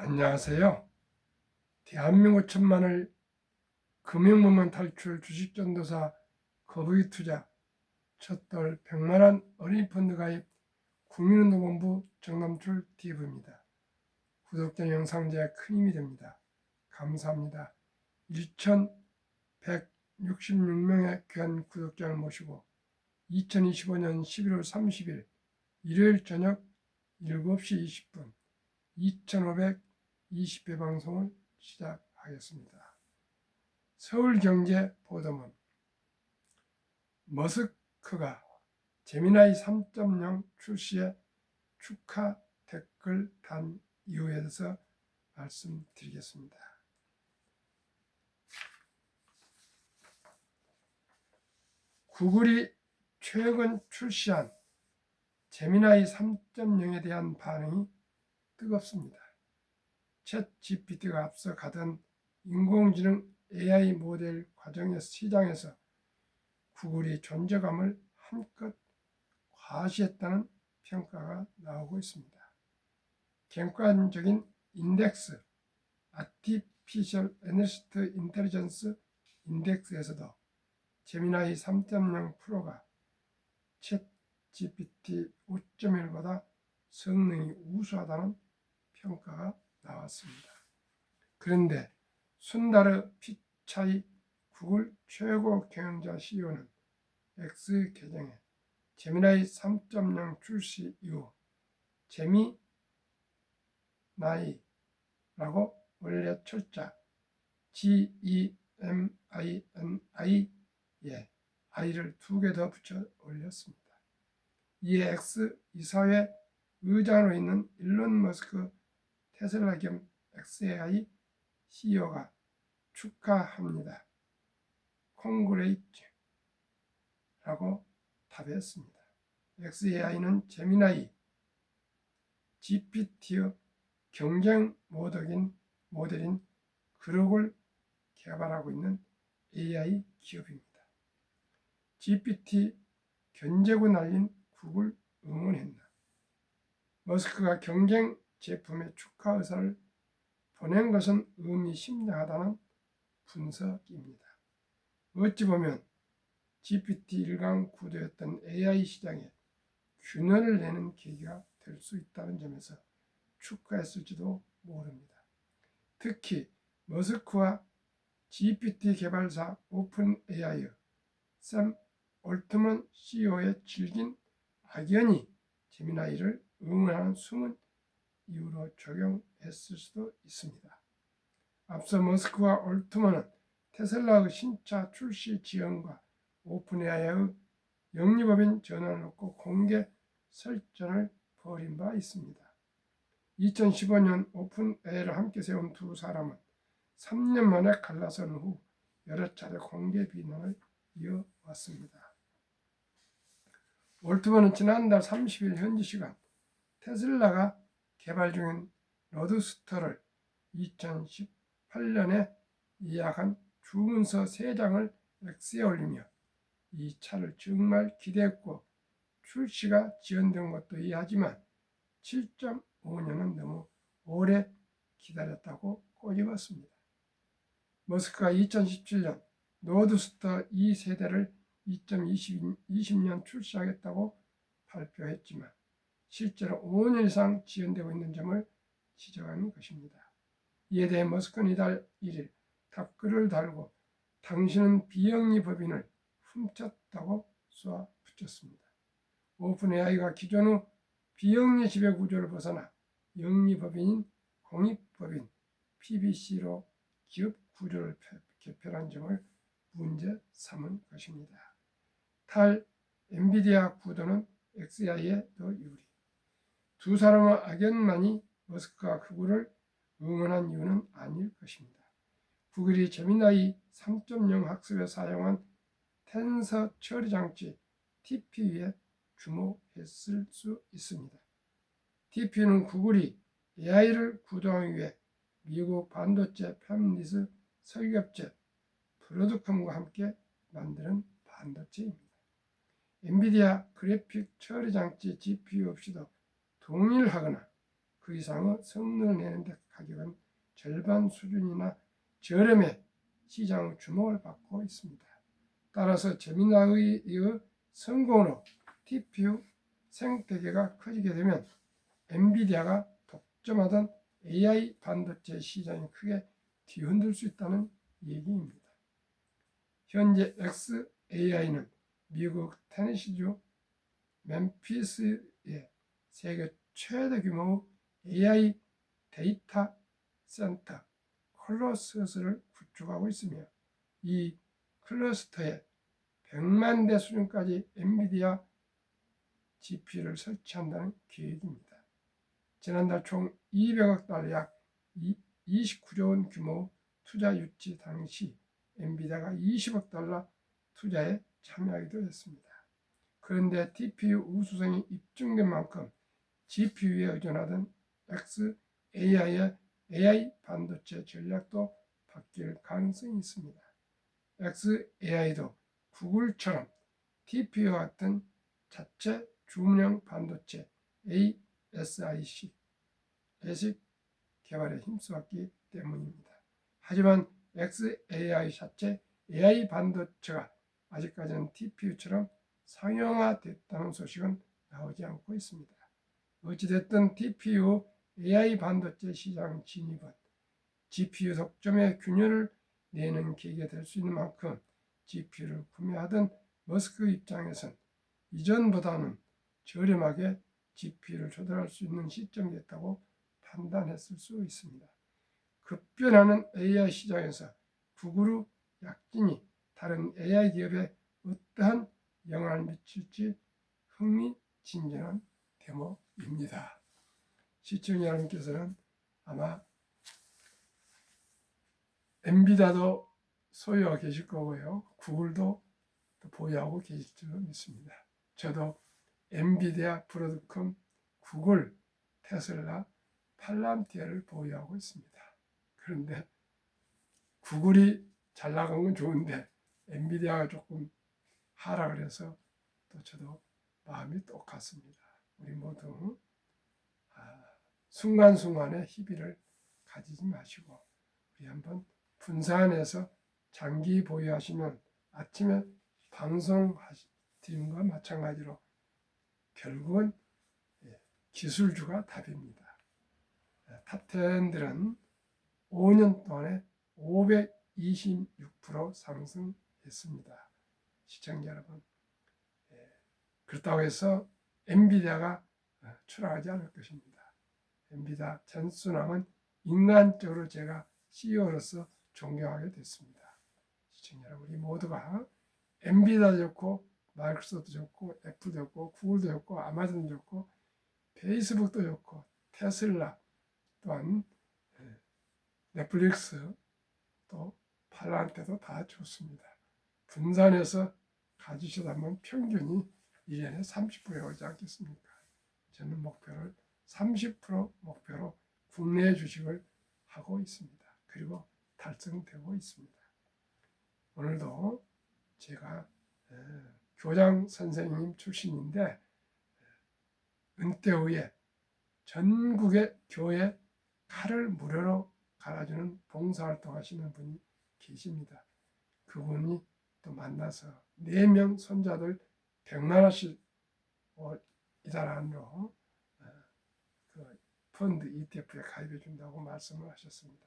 안녕하세요. 대한민국 천만을 금융무만 탈출 주식전도사 거부기 투자 첫돌 100만원 어린이 펀드 가입 국민운동본부 정남출 TV입니다. 구독자 영상 제큰 힘이 됩니다. 감사합니다. 1166명의 귀한 구독자를 모시고 2025년 11월 30일 일요일 저녁 7시 20분 2520회 방송을 시작하겠습니다. 서울경제 보도문 머스크가 제미나이 3.0 출시에 축하 댓글 단 이유에 대해서 말씀드리겠습니다. 구글이 최근 출시한 제미나이 3.0에 대한 반응이 뜨겁습니다. 챗 GPT가 앞서 가던 인공지능 AI 모델 과정의 시장에서 구글이 존재감을 한껏 과시했다는 평가가 나오고 있습니다. 객관적인 인덱스 아티피셜 에너스트 인텔리전스 인덱스에서도 제미나이 3.0 프로가 챗 GPT 5.1보다 성능이 우수하다는 평가가 나왔습니다. 그런데 순다르 피차이 구글 최고 경영자 CEO는 X 계정에 제미나이 3.0 출시 이후 제미 나이라고 원래 철자 G E M I N I에 i를 두 개 더 붙여 올렸습니다. 이에 X 이사회 의장으로 있는 일론 머스크 테슬라 겸 XAI CEO가 축하합니다. 콩그레이트 라고 답했습니다. XAI는 제미나이 GPT의 경쟁 모델인, 모델인 그룹을 개발하고 있는 AI 기업입니다. GPT 견제고 날린 구글 응원했나? 머스크가 경쟁 제품의 축하 의사를 보낸 것은 의미심장하다는 분석입니다. 어찌 보면 GPT 1강 구도였던 AI 시장에 균열을 내는 계기가 될 수 있다는 점에서 축하했을지도 모릅니다. 특히 머스크와 GPT 개발사 오픈 AI의 샘 올트먼 CEO의 질긴 악연이 제미나이를 응원하는 숨은 이유로 적용했을 수도 있습니다. 앞서 머스크와 올트먼은 테슬라의 신차 출시 지원과 오픈AI의 영리법인 전환을 놓고 공개 설전을 벌인 바 있습니다. 2015년 오픈AI를 함께 세운 두 사람은 3년 만에 갈라선 후 여러 차례 공개 비난을 이어왔습니다. 올트먼은 지난달 30일 현지 시간 테슬라가 개발 중인 로드스터를 2018년에 예약한 주문서 3장을 X에 올리며 이 차를 정말 기대했고 출시가 지연된 것도 이해하지만 7.5년은 너무 오래 기다렸다고 꼬집었습니다. 머스크가 2017년 로드스터 2세대를 2020년 출시하겠다고 발표했지만 실제로 5년 이상 지연되고 있는 점을 지적하는 것입니다. 이에 대해 머스크는 이달 1일 댓글을 달고 당신은 비영리 법인을 훔쳤다고 쏘아 붙였습니다. 오픈 AI가 기존의 비영리 지배 구조를 벗어나 영리 법인인 공익법인 PBC로 기업 구조를 개편한 점을 문제 삼은 것입니다. 탈 엔비디아 구도는 XAI에 더 유리. 두 사람의 악연만이 머스크가 구글을 응원한 이유는 아닐 것입니다. 구글이 제미나이 3.0 학습에 사용한 텐서 처리 장치 TPU에 주목했을 수 있습니다. TPU는 구글이 AI를 구동하기 위해 미국 반도체 팹리스 설계업체 프로드컴과 함께 만드는 반도체입니다. 엔비디아 그래픽 처리 장치 GPU 없이도 동일하거나 그 이상의 성능을 내는 데 가격은 절반 수준이나 저렴해 시장의 주목을 받고 있습니다. 따라서 제미나의 성공으로 TPU 생태계가 커지게 되면 엔비디아가 독점하던 AI 반도체 시장이 크게 뒤흔들 수 있다는 얘기입니다. 현재 XAI는 미국 테네시주 멤피스의 세계 최대 규모의 AI 데이터 센터 클러스터를 구축하고 있으며 이 클러스터에 100만 대 수준까지 엔비디아 GPU를 설치한다는 계획입니다. 지난달 총 200억 달러 약 29조 원 규모 투자 유치 당시 엔비디아가 20억 달러 투자에 참여하기도 했습니다. 그런데 TPU 우수성이 입증된 만큼 GPU에 의존하던 XAI의 AI 반도체 전략도 바뀔 가능성이 있습니다. XAI도 구글처럼 TPU 같은 자체 주문형 반도체 ASIC ASIC 개발에 힘써왔기 때문입니다. 하지만 XAI 자체 AI 반도체가 아직까지는 TPU처럼 상용화됐다는 소식은 나오지 않고 있습니다. 어찌됐든 TPU AI 반도체 시장 진입은 GPU 독점의 균열을 내는 계기가 될 수 있는 만큼 GPU를 구매하던 머스크 입장에선 이전보다는 저렴하게 GPU를 조달할 수 있는 시점이 됐다고 판단했을 수 있습니다. 급변하는 AI 시장에서 구글의 약진이 다른 AI 기업에 어떠한 영향을 미칠지 흥미진진한 대목 입니다. 시청자 여러분께서는 아마 엔비다도 소유하고 계실 거고요. 구글도 보유하고 계실 줄 믿습니다. 저도 엔비디아, 브로드컴, 구글, 테슬라, 팔란티아를 보유하고 있습니다. 그런데 구글이 잘 나간 건 좋은데 엔비디아가 조금 하락을 해서 또 저도 마음이 똑같습니다. 우리 모두 아, 순간순간의 희비를 가지지 마시고 우리 한번 분산해서 장기 보유하시면 아침에 것 마찬가지로 결국은 예, 기술주가 답입니다. 예, 탑10들은 5년 동안에 526% 상승했습니다. 시청자 여러분. 예, 그렇다고 해서 엔비디아가 어, 추락하지 않을 것입니다. 엔비디아 전순왕은 인간적으로 제가 CEO로서 존경하게 됐습니다. 시청자 여러분, 우리 모두가 엔비디아 좋고 마이크로소프트 좋고 애플도 좋고 구글도 좋고 아마존도 좋고 페이스북도 좋고 테슬라 또한 예, 넷플릭스 또 팔란테도 다 좋습니다. 분산해서 가지셔도 하면 평균이 1년에 30%에 오지 않겠습니까? 저는 목표를 30% 목표로 국내 주식을 하고 있습니다. 그리고 달성되고 있습니다. 오늘도 제가 교장 선생님 출신인데 은퇴 후에 전국의 교회 칼을 무료로 갈아주는 봉사활동 하시는 분이 계십니다. 그분이 또 만나서 네 명 손자들 백만 원씩 이달한으로 어, 그 펀드 ETF에 가입해 준다고 말씀을 하셨습니다.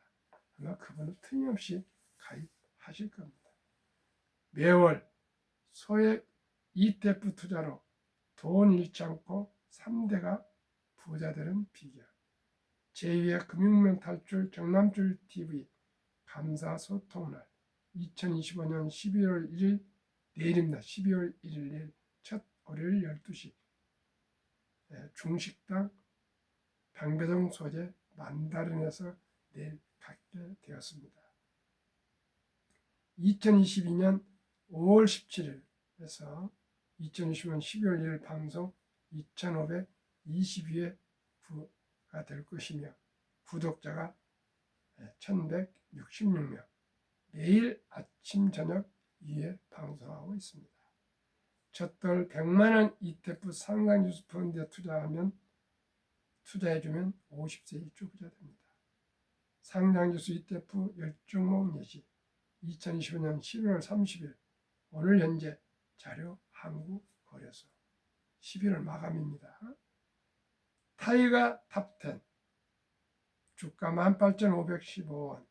아마 그분은 틀림없이 가입하실 겁니다. 매월 소액 ETF 투자로 돈 잃지 않고 3대가 부자 되는 비결. 제2의 금융명 탈출 정남줄 TV 감사 소통날 2025년 12월 1일 내일입니다. 12월 1일 첫 월요일 12시 중식당 방배동 소재 만다른에서 내일 갖게 되었습니다. 2022년 5월 17일에서 2020년 12월 1일 방송 2522회가 될 것이며 구독자가 1166명 매일 아침 저녁 2회 방송하고 있습니다. 첫돌 100만원 ETF 상장 유수 펀드에 투자하면 투자해주면 50세 1조 부자 됩니다. 상장지수 ETF 열종목 예시 2025년 11월 30일 오늘 현재 자료 한국 거래소 11월 마감입니다. 타이가 탑10 주가 18,515원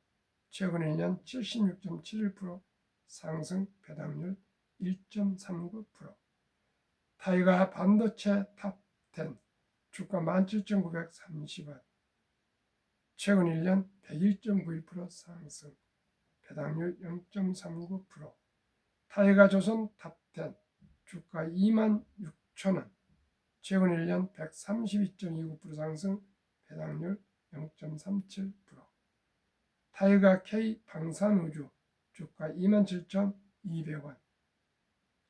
최근 1년 76.71% 상승 배당률 1.39% 타이가 반도체 탑10 주가 17,930원. 최근 1년 101.91% 상승 배당률 0.39% 타이가 조선 탑10 주가 26,000원. 최근 1년 132.29% 상승 배당률 0.37% 타이가 K 방산우주 주가 27,200원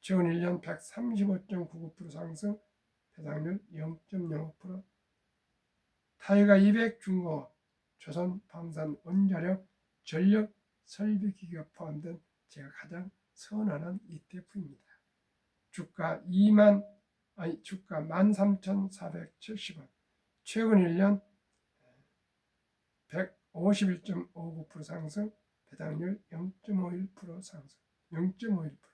최근 1년 135.99% 상승 배당률 0.05% 타이가 200 중고 조선 방산 원자력 전력 설비기가 포함된 제가 가장 선호하는 ETF입니다. 주가 2만 아니 주가 13,470원. 최근 1년 151.59% 상승 배당률 0.51% 상승 0.51%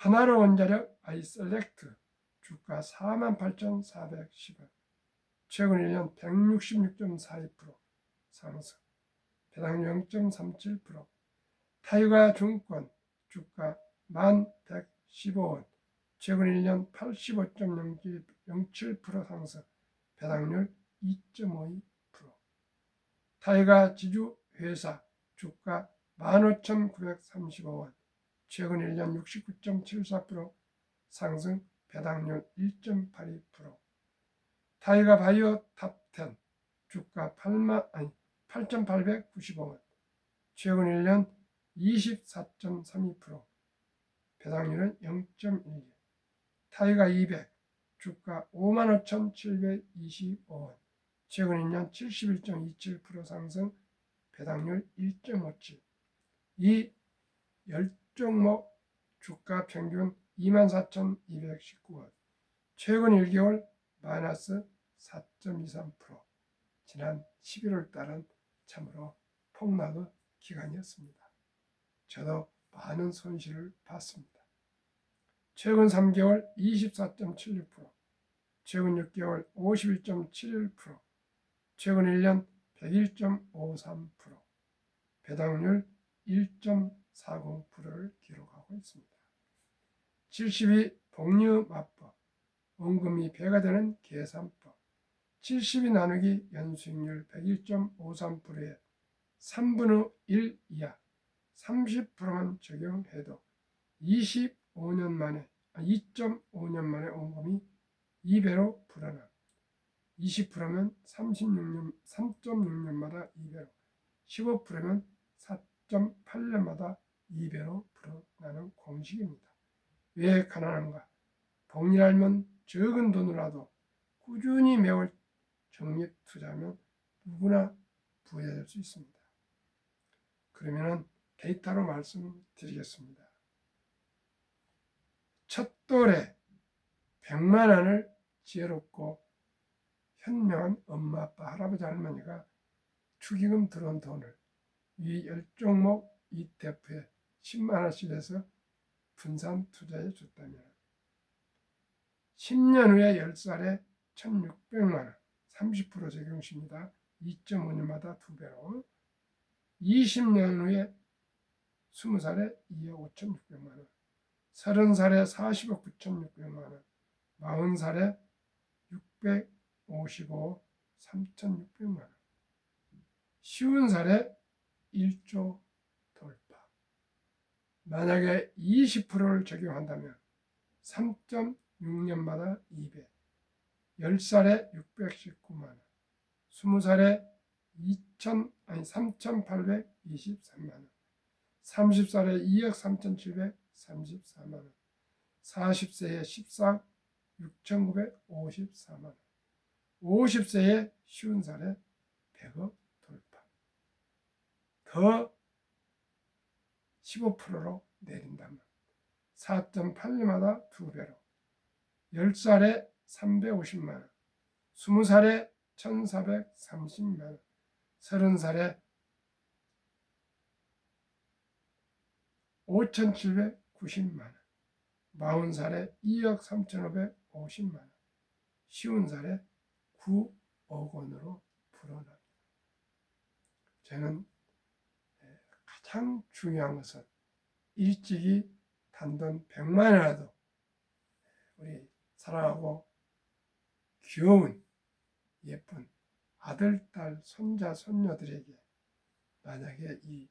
하나로 원자력 아이셀렉트 주가 48,410원 최근 1년 166.42% 상승 배당률 0.37% 타이가 증권 주가 1115원 최근 1년 85.07% 상승 배당률 2.52% 타이가 지주 회사 주가 15,935원 최근 1년 69.74% 상승 배당률 1.82% 타이가 바이오 탑10 주가 8만 아니 8,895원 최근 1년 24.32% 배당률은 0.12 타이가 200 주가 55,725원 최근 1년 71.27% 상승 배당률 1.57. 이 10 종목 주가 평균 24,219원. 최근 1개월 마이너스 4.23%. 지난 11월 달은 참으로 폭락의 기간이었습니다. 저도 많은 손실을 봤습니다. 최근 3개월 24.76%, 최근 6개월 51.71%, 최근 1년 101.53%, 배당률 1.40%를 기록하고 있습니다. 72 복류 맞법, 원금이 배가 되는 계산법, 72 나누기 연수익률 101.53%에 3분의 1 이하 30%만 적용해도 25년 만에 2.5년 만에 원금이 2배로 불어나 20%면 36년 3.6년마다 2배로 15%면 4.8년마다 2배로 불어나는 공식입니다. 왜 가난한가? 복리알면 적은 돈으로라도 꾸준히 매월 적립 투자하면 누구나 부자 될 수 있습니다. 그러면은 데이터로 말씀드리겠습니다. 첫 돌에 100만 원을 지혜롭고 현명한 엄마, 아빠, 할아버지, 할머니가 축의금 들어온 돈을 이 열종목 ETF에 10만 원씩 해서 분산 투자해 줬다면 10년 후에 10살에 1,600만 원, 30% 적용십니다. 2.5년마다 2배로 20년 후에 20살에 2억 5,600만 원, 30살에 40억 9,600만 원, 40살에 655 3,600만 원, 쉬운 살에 1조 돌파. 만약에 20%를 적용한다면 3.6년마다 2배, 10살에 619만 원, 20살에 2천 아니 3,823만 원, 30살에 2억 3,734만 원, 40세에 14억 6,954만 원, 50세에 쉬운 살에 100억 돌파. 더 15%로 내린다면 4.8년마다 2배로 10살에 350만 원, 20살에 1430만 원, 30살에 5790만 원, 40살에 2억 3550만 원, 쉬운 살에 9억 원으로 불어납니다. 저는 가장 중요한 것은 일찍이 단돈 100만 원이라도 우리 사랑하고 귀여운 예쁜 아들, 딸, 손자, 손녀들에게 만약에 이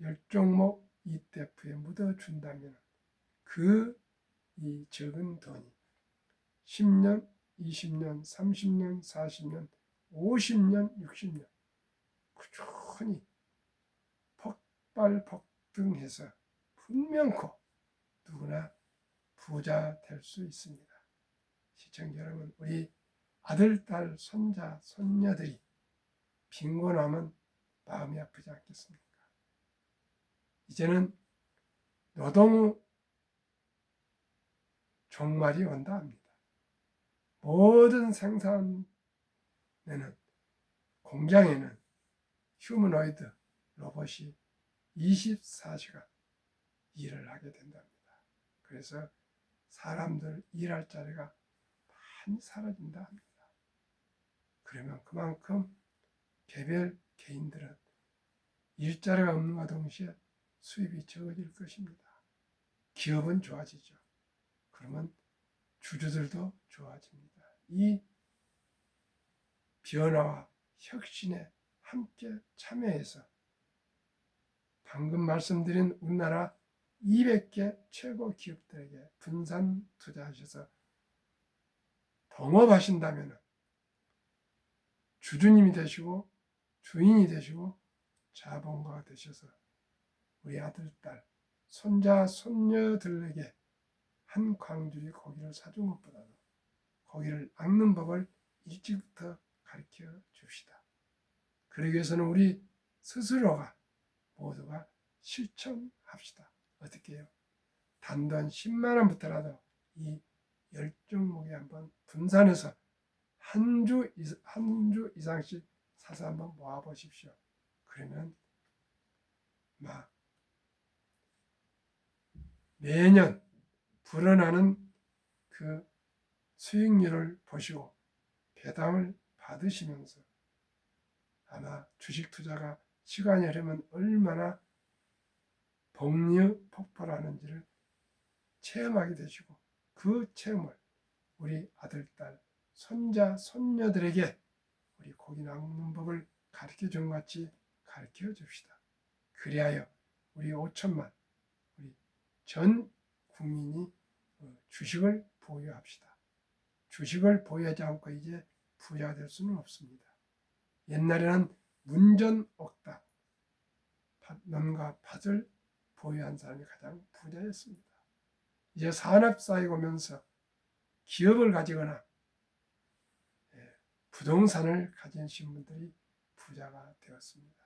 열종목 ETF에 묻어준다면 그 이 적은 돈이 10년, 20년, 30년, 40년, 50년, 60년 꾸준히 폭발폭등해서 분명코 누구나 부자 될 수 있습니다. 시청자 여러분, 우리 아들, 딸, 손자, 손녀들이 빈곤하면 마음이 아프지 않겠습니까? 이제는 노동 후 종말이 온다 합니다. 모든 생산에는 공장에는 휴머노이드 로봇이 24시간 일을 하게 된답니다. 그래서 사람들 일할 자리가 많이 사라진다 합니다. 그러면 그만큼 개별 개인들은 일자리가 없는과 동시에 수입이 적어질 것입니다. 기업은 좋아지죠. 그러면 주주들도 좋아집니다. 이 변화와 혁신에 함께 참여해서 방금 말씀드린 우리나라 200개 최고 기업들에게 분산 투자하셔서 동업하신다면 주주님이 되시고 주인이 되시고 자본가가 되셔서 우리 아들, 딸, 손자, 손녀들에게 한 광주리 고기를 사준 것보다도 고기를 낚는 법을 일찍부터 가르쳐 줍시다. 그러기 위해서는 우리 스스로가 모두가 실천합시다. 어떻게 해요? 단돈 10만 원부터라도 이 열종목에 한번 분산해서 한 주 한 주 이상씩 사서 한번 모아 보십시오. 그러면 막 매년 불어나는 그 수익률을 보시고 배당을 받으시면서 아마 주식 투자가 시간이 흐르면 얼마나 복리 폭발하는지를 체험하게 되시고 그 체험을 우리 아들, 딸, 손자, 손녀들에게 우리 고기 낚는 법을 가르쳐 준것 같이 가르쳐 줍시다. 그리하여 우리 5천만, 우리 전 국민이 어, 주식을 보유합시다. 주식을 보유하지 않고 이제 부자가 될 수는 없습니다. 옛날에는 문전옥답, 넘과 팥을 보유한 사람이 가장 부자였습니다. 이제 산업 쌓이고 오면서 기업을 가지거나 예, 부동산을 가진 분들이 부자가 되었습니다.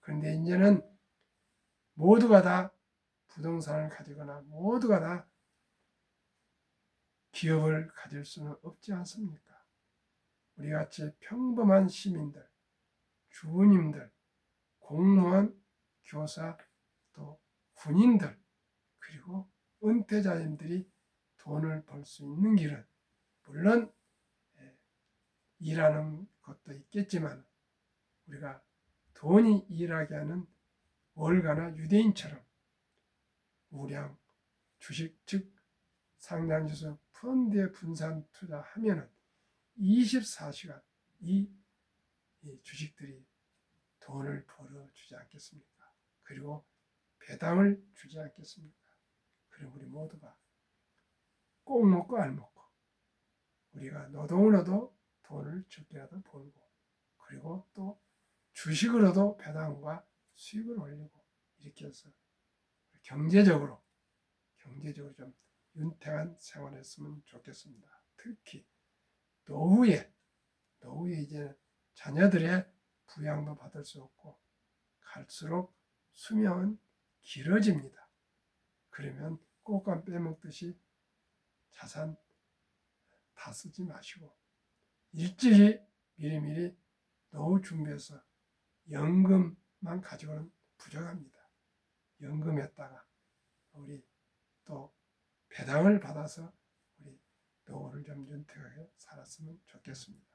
그런데 이제는 모두가 다 부동산을 가지거나 모두가 다 기업을 가질 수는 없지 않습니까? 우리 같이 평범한 시민들, 주부님들, 공무원, 교사, 또 군인들, 그리고 은퇴자님들이 돈을 벌 수 있는 길은 물론 예, 일하는 것도 있겠지만 우리가 돈이 일하게 하는 월가나 유대인처럼 우량 주식 즉 상장주수 펀드에 분산 투자하면은 24시간 이, 이 주식들이 돈을 벌어주지 않겠습니까? 그리고 배당을 주지 않겠습니까? 그럼 우리 모두가 꼭 먹고 알 먹고 우리가 노동으로도 돈을 적게라도 벌고 그리고 또 주식으로도 배당과 수익을 올리고 이렇게 해서 경제적으로 경제적으로 좀 윤택한 생활했으면 좋겠습니다. 특히 노후에 노후에 이제 자녀들의 부양도 받을 수 없고 갈수록 수명은 길어집니다. 그러면 꽃감 빼먹듯이 자산 다 쓰지 마시고 일찍이 미리미리 노후 준비해서 연금만 가지고는 부족합니다. 연금했다가 우리 또 배당을 받아서 우리 노후를 좀 윤택하게 살았으면 좋겠습니다.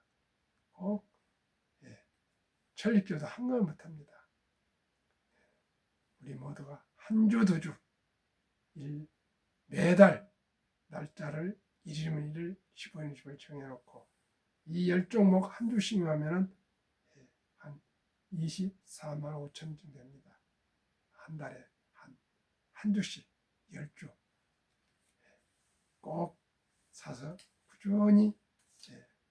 꼭 예, 천리교도 한건 못합니다. 우리 모두가 한 주 두주일 매달 날짜를 일이면 일을 15일 15일 정해놓고 이 열 종목 한 주씩 하면은 예, 한 24만 5천 정 됩니다. 한 달에 한, 한 주씩 열 주. 예, 꼭 사서 꾸준히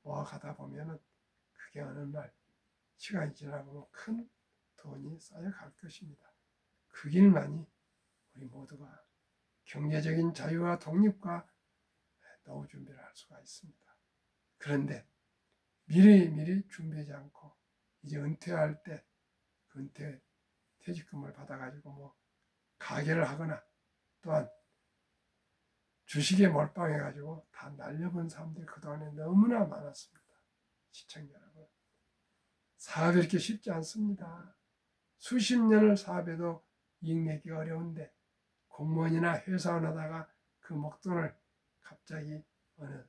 모아가다 보면은 그게 어느 날 시간이 지나고 큰 돈이 쌓여갈 것입니다. 그 길만이 우리 모두가 경제적인 자유와 독립과 노후 준비를 할 수가 있습니다. 그런데 미리 미리 준비하지 않고 이제 은퇴할 때그 은퇴 퇴직금을 받아가지고 뭐 가게를 하거나 또한 주식에 몰빵해가지고 다 날려본 사람들이 그동안에 너무나 많았습니다. 시청자 여러분. 사업이 이렇게 쉽지 않습니다. 수십 년을 사업해도 이익 내기 어려운데 공무원이나 회사원 하다가 그 목돈을 갑자기 어느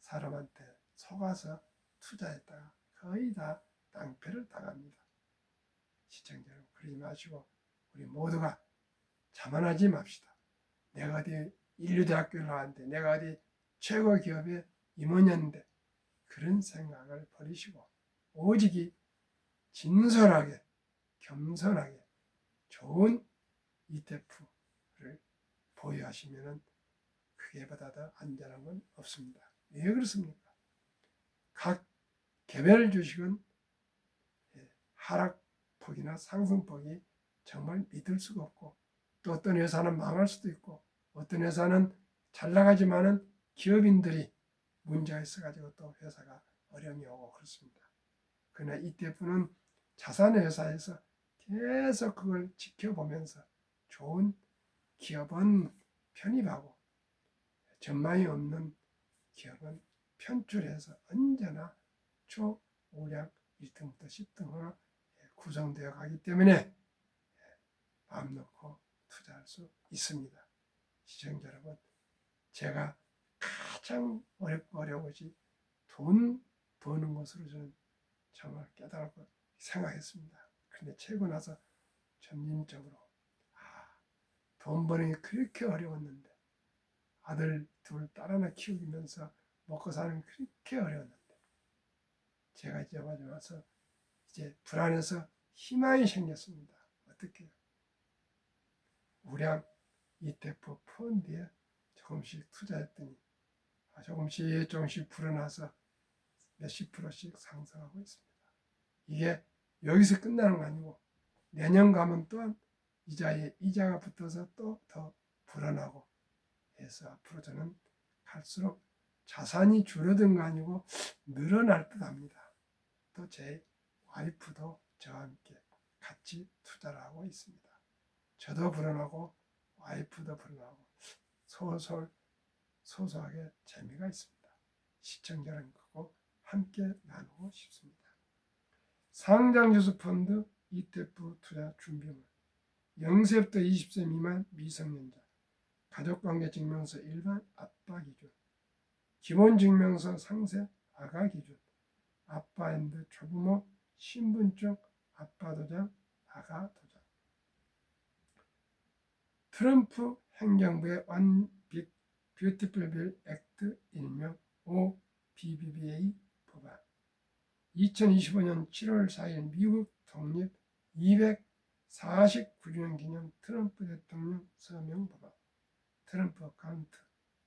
사람한테 속아서 투자했다가 거의 다 낭패를 당합니다. 시청자 여러분 그러지 마시고 우리 모두가 자만하지 맙시다. 내가 어디 인류대학교를 나왔는데 내가 어디 최고 기업의 임원이었는데 그런 생각을 버리시고 오직이 진솔하게 겸손하게 좋은 ETF를 보유하시면은 그게보다 더 안전한 건 없습니다. 왜 그렇습니까? 각 개별 주식은 예, 하락폭이나 상승폭이 정말 믿을 수가 없고 또 어떤 회사는 망할 수도 있고 어떤 회사는 잘 나가지만은 기업인들이 문제가 있어가지고 또 회사가 어려움이 오고 그렇습니다. 그러나 ETF는 자산의 회사에서 계속 그걸 지켜보면서 좋은 기업은 편입하고 전망이 없는 기업은 편출해서 언제나 초 우량 1등부터 10등으로 구성되어 가기 때문에 마음 놓고 투자할 수 있습니다. 시청자 여러분, 제가 가장 어렵고 어려운 것이 돈 버는 것으로 저는 정말 깨달았고 생각했습니다. 근데 채고 나서 점진적으로 아, 돈 버는 게 그렇게 어려웠는데 아들 둘, 딸 하나 키우면서 먹고 사는 게 그렇게 어려웠는데 제가 이제 와서 이제 불안해서 희망이 생겼습니다. 어떻게 우량 ETF 펀드에 조금씩 투자했더니 아, 조금씩 조금씩 불어나서 몇십 프로씩 상승하고 있습니다. 이게 여기서 끝나는 거 아니고 내년 가면 또한 이자에 이자가 붙어서 또 더 불어나고 해서 앞으로 저는 갈수록 자산이 줄어든 거 아니고 늘어날 듯 합니다. 또 제 와이프도 저와 함께 같이 투자를 하고 있습니다. 저도 불어나고 와이프도 불어나고 소설 소소하게 재미가 있습니다. 시청자는 그거 함께 나누고 싶습니다. 상장주수 펀드 ETF 투자 준비물. 0세부터 20세 미만 미성년자. 가족관계 증명서 일반 아빠 기준. 기본 증명서 상세 아가 기준. 아빠 앤드 조부모 신분증 아빠 도장 아가 도장. 트럼프 행정부의 원빅 뷰티풀 빌 액트 일명 OBBBA 2025년 7월 4일 미국 독립 249주년 기념 트럼프 대통령 서명 법안 트럼프 카운트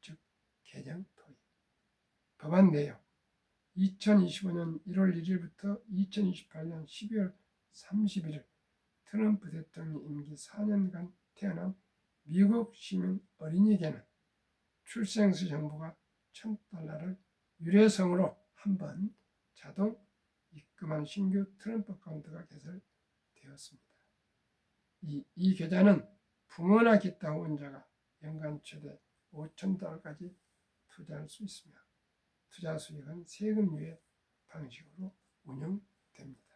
즉 개정 토의. 법안 내용. 2025년 1월 1일부터 2028년 12월 31일 트럼프 대통령 임기 4년간 태어난 미국 시민 어린이에게는 출생수 정부가 1000달러를 유례성으로 한번 자동 입금한 신규 트럼프 아카운트가 개설되었습니다. 이, 이 계좌는 부모나 기타 후원자가 연간 최대 5천 달러까지 투자할 수 있으며 투자 수익은 세금류에 방식으로 운영됩니다.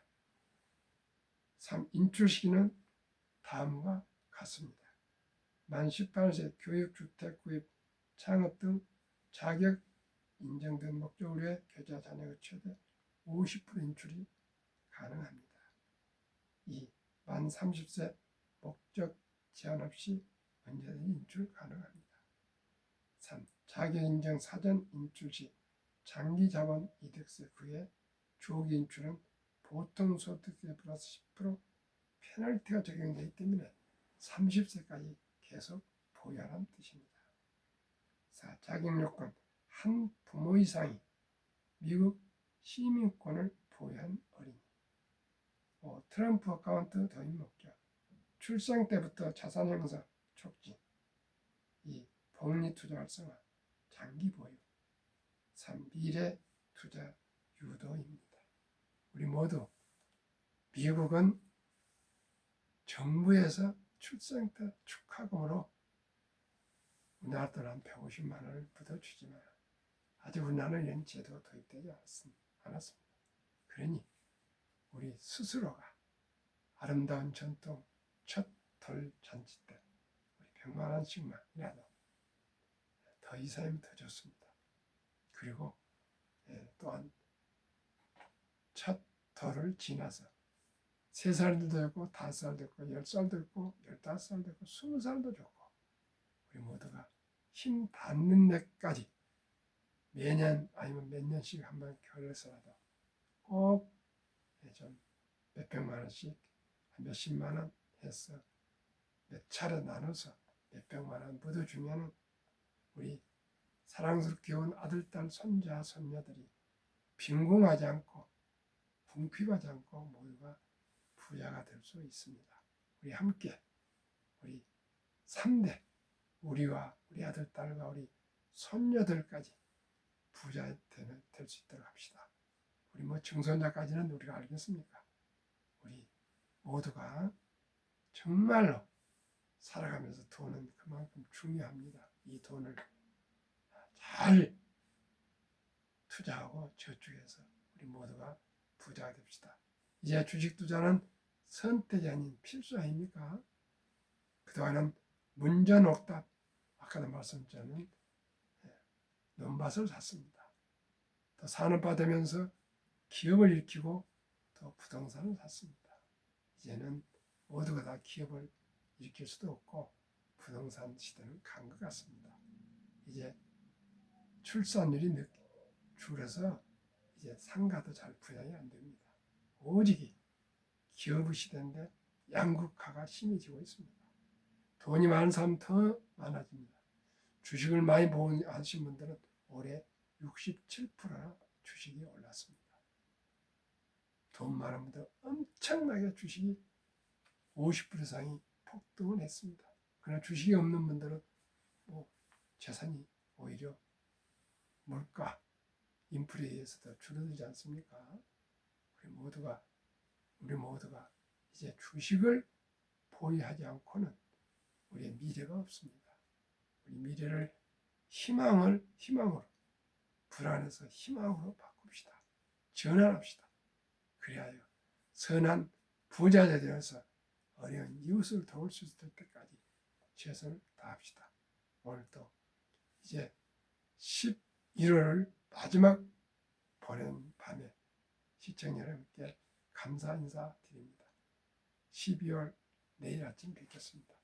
3. 인출 시기는 다음과 같습니다. 만 18세 교육, 주택 구입, 창업 등 자격 인정된 목적을 위해 계좌 잔액의 최대 50% 인출이 가능합니다. 2. 만 30세 목적 제한 없이 언제든지 인출 가능합니다. 3. 자격 인정 사전 인출 시 장기 자본 이득세 후에 조기 인출은 보통 소득세 플러스 10% 페널티가 적용되기 때문에 30세까지 계속 보유하라는 뜻입니다. 4. 자격 요건 한 부모 이상이 미국 시민권을 보유한 어린이 5. 트럼프 어카운트 도입 목적 출생 때부터 자산 형성 촉진 2. 복리 투자 활성화 장기 보유 3. 미래 투자 유도입니다. 우리 모두 미국은 정부에서 출생 때 축하금으로 우리나라 돈 한 150만 원을 묻어주지만 아직 우리나라는 이런 제도가 도입되지 않았습니다. 않았습니다. 그러니 우리 스스로가 아름다운 전통 첫덜 잔치 때 우리 100만 원씩만이라도 더 이상이면 더 좋습니다. 그리고 예, 또한 첫 덜을 지나서 세 살도 있고 다섯 살도 있고 열 살도 있고 열다섯 살도 있고 스무 살도 좋고 우리 모두가 힘 닿는 데까지 매년 아니면 몇 년씩 한 번 결해서라도 꼭 좀 몇백만 원씩 한 몇십만 원 해서 몇 차례 나눠서 몇백만 원 묻어주면은 우리 사랑스럽게 온 아들, 딸, 손자, 손녀들이 빈궁하지 않고 궁핍하지 않고 모두가 부자가 될 수 있습니다. 우리 함께 우리 3대 우리와 우리 아들, 딸과 우리 손녀들까지 부자 될 수 있도록 합시다. 우리 뭐 증손자까지는 우리가 알겠습니까? 우리 모두가 정말로 살아가면서 돈은 그만큼 중요합니다. 이 돈을 잘 투자하고 저축해서 우리 모두가 부자가 됩시다. 이제 주식 투자는 선택이 아닌 필수 아닙니까? 그동안은 문전 옥답 아까도 말씀드렸는 논밭을 샀습니다. 또 산업화 되면서 기업을 일으키고 또 부동산을 샀습니다. 이제는 모두가 다 기업을 일으킬 수도 없고 부동산 시대는 간 것 같습니다. 이제 출산율이 늦 줄어서 이제 상가도 잘 분양이 안 됩니다. 오직 기업의 시대인데 양극화가 심해지고 있습니다. 돈이 많은 사람 더 많아집니다. 주식을 많이 보유하신 분들은 올해 67%나 주식이 올랐습니다. 돈 많은 분들 엄청나게 주식이 50% 이상이 폭등을 했습니다. 그러나 주식이 없는 분들은 뭐 재산이 오히려 물가, 인플레에 의해서 더 줄어들지 않습니까? 우리 모두가 우리 모두가 이제 주식을 보유하지 않고는 우리의 미래가 없습니다. 우리 미래를 희망을 희망으로 불안해서 희망으로 바꿉시다. 전환합시다. 그리하여 선한 부자가 되어서 어려운 이웃을 도울 수 있을 때까지 최선을 다합시다. 오늘도 이제 11월을 마지막 보낸 밤에 시청 여러분께 감사 인사 드립니다. 12월 내일 아침 뵙겠습니다.